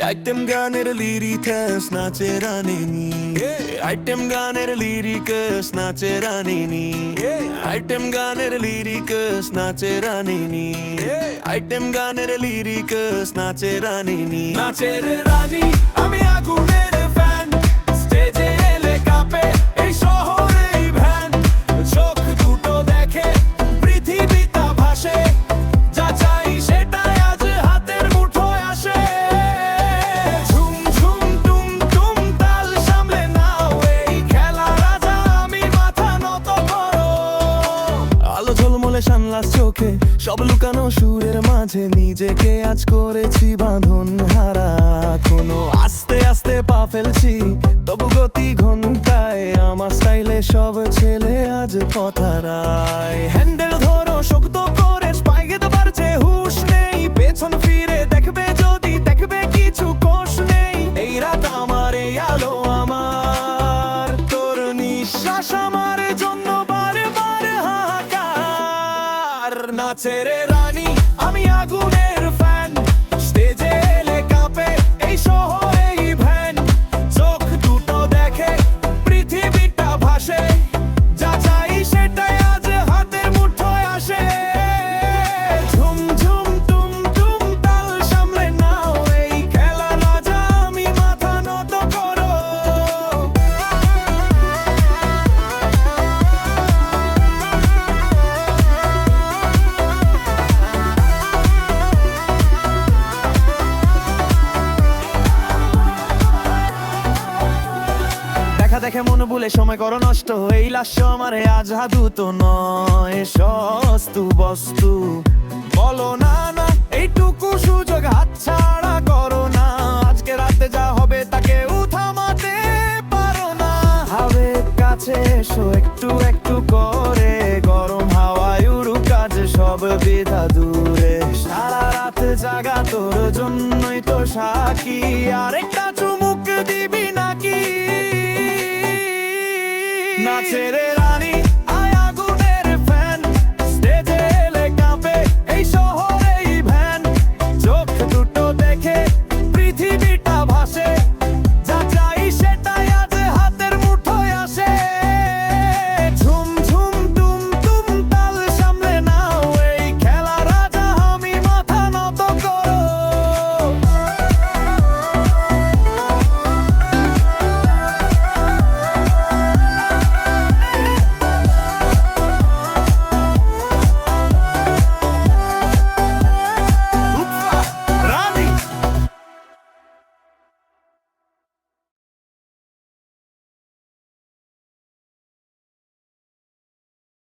Item গানের লিরিকাস নাচে রানিনি item গানের লিরিকাস নাচে রানিনি আইটেম গানের লিরিকাস নাচে রানিনি আইটেম গানের লিরিকাস নাচে রানিনি নাচে রানী আমি আগুনের সব লুকানো সুরের মাঝে নিজেকে আজ করেছি বাঁধন হারা। কোনো আস্তে আস্তে পা ফেলছি, তবু গতি ঘন্টায় আমার স্টাইলে সব ছেলে আজ পথারায়। হ্যান্ডেল ধরো, শক্ত করে স্পাই যেতে পারছে, হুশ নেই। পেছন ফিরে দেখবে যদি, দেখবে কিছু কোষ নেই। এই রাত আমার, এই আলো আমার। তোর নিঃশ্বাস আমার చేరే రాణి. দেখা দেখে মন বলে সময় করো, নষ্ট হয়ে লাশ আমার আজাদু তো নয়। সস্তু, বস্তু, বলো না না, এইটুকু সুযোগ হাত ছাড়া করো না। আজকে রাতে যা হবে তাকে উঠামাতে পারো না। হবে কাছে এসো, একটু একটু করে। গরম হাওয়ায় উড়ু কাজ সব বিধা দূরে। সারা রাত জাগা তোর জন্যই তো সাকি আরেকটা চুমুক দিবি নাকি? না ছেড়ে